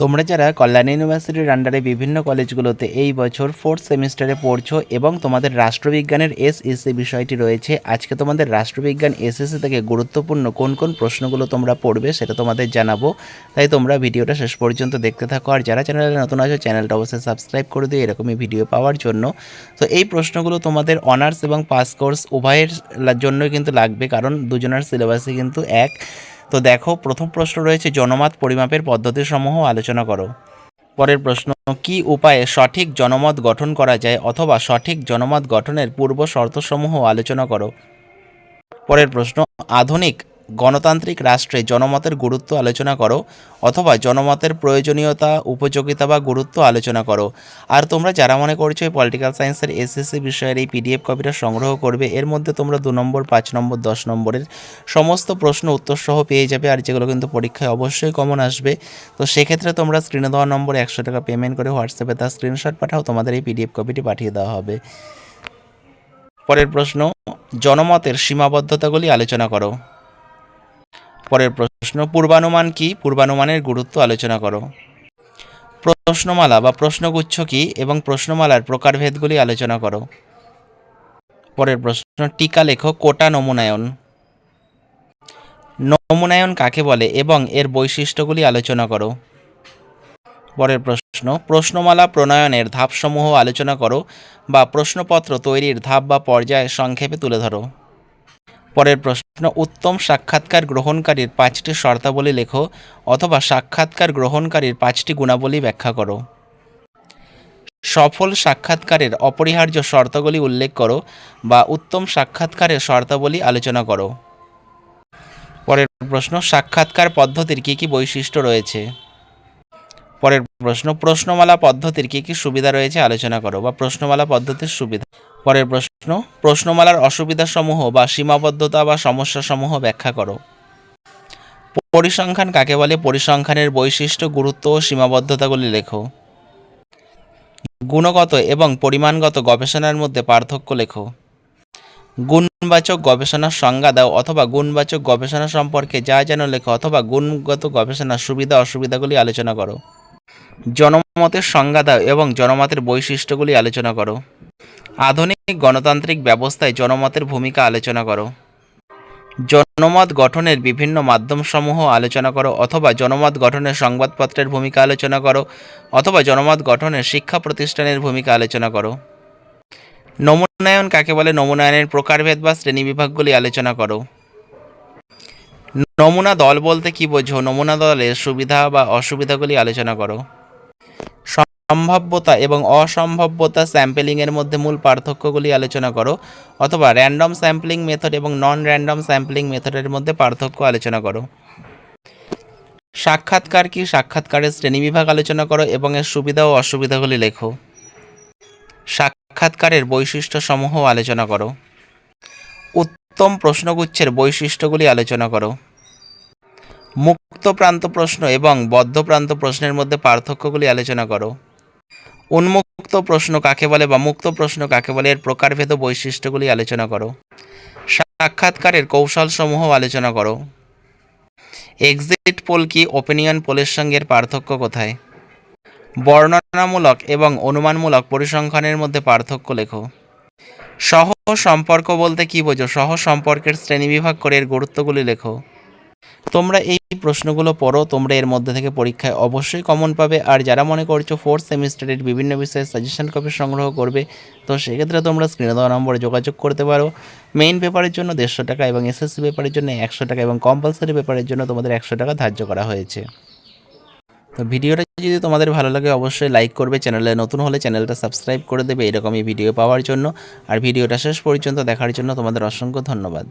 তোমরা যারা কল্যাণ ইউনিভার্সিটির আন্ডারে বিভিন্ন কলেজগুলোতে এই বছর ফোর্থ সেমিস্টারে পড়ছো এবং তোমাদের রাষ্ট্রবিজ্ঞানের এসএসসি বিষয়টি রয়েছে, আজকে তোমাদের রাষ্ট্রবিজ্ঞান এসএসসি থেকে গুরুত্বপূর্ণ কোন কোন প্রশ্নগুলো তোমরা পড়বে সেটা তোমাদের জানাব। তাই তোমরা ভিডিওটা শেষ পর্যন্ত দেখতে থাকো, আর যারা চ্যানেলে নতুন আছো চ্যানেলটা অবশ্যই সাবস্ক্রাইব করে দিও, এরকমই ভিডিও পাওয়ার জন্য। তো এই প্রশ্নগুলো তোমাদের অনার্স এবং পাস কোর্স উভয়ের জন্যই কিন্তু লাগবে, কারণ দুজনের সিলেবাসই কিন্তু এক। তো দেখো, প্রথম প্রশ্ন রয়েছে, জনমত পরিমাপের পদ্ধতিসমূহ আলোচনা করো। পরের প্রশ্ন, কি উপায়ে সঠিক জনমত গঠন করা যায় অথবা সঠিক জনমত গঠনের পূর্ব শর্তসমূহ আলোচনা করো? পরের প্রশ্ন, আধুনিক গণতান্ত্রিক রাষ্ট্রে জনমতের গুরুত্ব আলোচনা করো অথবা জনমতের প্রয়োজনীয়তা, উপযোগিতা বা গুরুত্ব আলোচনা করো। আর তোমরা যারা মনে করছ এই পলিটিক্যাল সায়েন্সের এসএসসি বিষয়ের এই পিডিএফ কপিটা সংগ্রহ করবে, এর মধ্যে তোমরা দু নম্বর, পাঁচ নম্বর, দশ নম্বরের সমস্ত প্রশ্ন উত্তর সহ পেয়ে যাবে আর যেগুলো কিন্তু পরীক্ষায় অবশ্যই কমন আসবে। তো সেক্ষেত্রে তোমরা স্ক্রিনে দেওয়া নম্বরে একশো টাকা পেমেন্ট করে হোয়াটসঅ্যাপে তার স্ক্রিনশট পাঠাও, তোমাদের এই পিডিএফ কপিটি পাঠিয়ে দেওয়া হবে। পরের প্রশ্ন, জনমতের সীমাবদ্ধতাগুলি আলোচনা করো। পরের প্রশ্ন, পূর্বানুমান কি? পূর্বানুমানের গুরুত্ব আলোচনা করো। প্রশ্নমালা বা প্রশ্নগুচ্ছ কি এবং প্রশ্নমালার প্রকারভেদগুলি আলোচনা করো। পরের প্রশ্ন, টিকা লেখো, কোটা নমুনায়ন। নমুনায়ন কাকে বলে এবং এর বৈশিষ্ট্যগুলি আলোচনা করো। পরের প্রশ্ন, প্রশ্নমালা প্রণয়নের ধাপসমূহ আলোচনা করো বা প্রশ্নপত্র তৈরির ধাপ বা পর্যায় সংক্ষেপে তুলে ধরো। পরের প্রশ্ন, উত্তম সাক্ষাৎকার গ্রহণকারীর পাঁচটি শর্তাবলী লেখো অথবা সাক্ষাৎকার গ্রহণকারীর পাঁচটি গুণাবলী ব্যাখ্যা করো। সফল সাক্ষাৎকারের অপরিহার্য শর্তগুলি উল্লেখ করো বা উত্তম সাক্ষাৎকারের শর্তাবলী আলোচনা করো। পরের প্রশ্ন, সাক্ষাৎকার পদ্ধতির কী কী বৈশিষ্ট্য রয়েছে? পরের প্রশ্ন, প্রশ্নমালা পদ্ধতির কী কী সুবিধা রয়েছে? আলোচনা করো বা প্রশ্নমালা পদ্ধতির সুবিধা পরের প্রশ্ন, প্রশ্নমালার অসুবিধাসমূহ বা সীমাবদ্ধতা বা সমস্যাসমূহ ব্যাখ্যা করো। পরিসংখ্যান কাকে বলে? পরিসংখ্যানের বৈশিষ্ট্য, গুরুত্ব ও সীমাবদ্ধতাগুলি লেখো। গুণগত এবং পরিমাণগত গবেষণার মধ্যে পার্থক্য লেখো। গুণবাচক গবেষণার সংজ্ঞা দাও অথবা গুণবাচক গবেষণা সম্পর্কে যা যেন লেখো অথবা গুণগত গবেষণার সুবিধা অসুবিধাগুলি আলোচনা করো। জনমতের সংজ্ঞা দাও এবং জনমতের বৈশিষ্ট্যগুলি আলোচনা করো। আধুনিক গণতান্ত্রিক ব্যবস্থায় জনমতের ভূমিকা আলোচনা করো। জনমত গঠনের বিভিন্ন মাধ্যমসমূহ আলোচনা করো অথবা জনমত গঠনের সংবাদপত্রের ভূমিকা আলোচনা করো অথবা জনমত গঠনের শিক্ষা প্রতিষ্ঠানের ভূমিকা আলোচনা করো। নমুনায়ন কাকে বলে? নমুনায়নের প্রকারভেদ বা শ্রেণীবিভাগগুলি আলোচনা করো। নমুনা দল বলতে কি বোঝো? নমুনা দলের সুবিধা বা অসুবিধাগুলি আলোচনা করো। সম্ভাব্যতা এবং অসম্ভাব্যতা স্যাম্পলিংয়ের মধ্যে মূল পার্থক্যগুলি আলোচনা করো, অথবা র্যান্ডম স্যাম্পলিং মেথড এবং নন র্যান্ডম স্যাম্পলিং মেথডের মধ্যে পার্থক্য আলোচনা করো। সাক্ষাৎকার কি? সাক্ষাৎকারের শ্রেণীবিভাগ আলোচনা করো এবং এর সুবিধা ও অসুবিধাগুলি লেখো। সাক্ষাৎকারের বৈশিষ্ট্যসমূহ আলোচনা করো। উত্তম প্রশ্নগুচ্ছের বৈশিষ্ট্যগুলি আলোচনা করো। মুক্ত প্রান্ত প্রশ্ন এবং বদ্ধ প্রান্ত প্রশ্নের মধ্যে পার্থক্যগুলি আলোচনা করো। উন্মুক্ত প্রশ্ন কাকে বলে বা মুক্ত প্রশ্ন কাকে বলে এর প্রকারভেদ বৈশিষ্ট্যগুলি আলোচনা করো। সাক্ষাৎকারের কৌশলসমূহ আলোচনা করো। এক্সিট পোল কি? ওপিনিয়ন পোলের সঙ্গে পার্থক্য কোথায়? বর্ণনামূলক এবং অনুমানমূলক পরিসংখ্যানের মধ্যে পার্থক্য লেখো। সহ সম্পর্ক বলতে কি বোঝো? সহ সম্পর্কের শ্রেণীবিভাগ করে এর গুরুত্বগুলি লেখো। তোমরা এই প্রশ্নগুলো পড়ো, তোমরা এর মধ্যে থেকে পরীক্ষায় অবশ্যই কমন পাবে। আর যারা মনে করছ ফোর্থ সেমিস্টারের বিভিন্ন বিষয়ে সাজেশন কপি সংগ্রহ করবে, তো সেক্ষেত্রে তোমরা স্ক্রিনে দেওয়া নম্বরে যোগাযোগ করতে পারো। মেইন পেপারের জন্য দেড়শো টাকা এবং এসএসসি পেপারের জন্য একশো টাকা এবং কম্পালসারি পেপারের জন্য তোমাদের একশো টাকা ধার্য করা হয়েছে। তো ভিডিওটা যদি তোমাদের ভালো লাগে, অবশ্যই লাইক করবে। চ্যানেলে নতুন হলে চ্যানেলটা সাবস্ক্রাইব করে দেবে, এরকমই ভিডিও পাওয়ার জন্য। আর ভিডিওটা শেষ পর্যন্ত দেখার জন্য তোমাদের অসংখ্য ধন্যবাদ।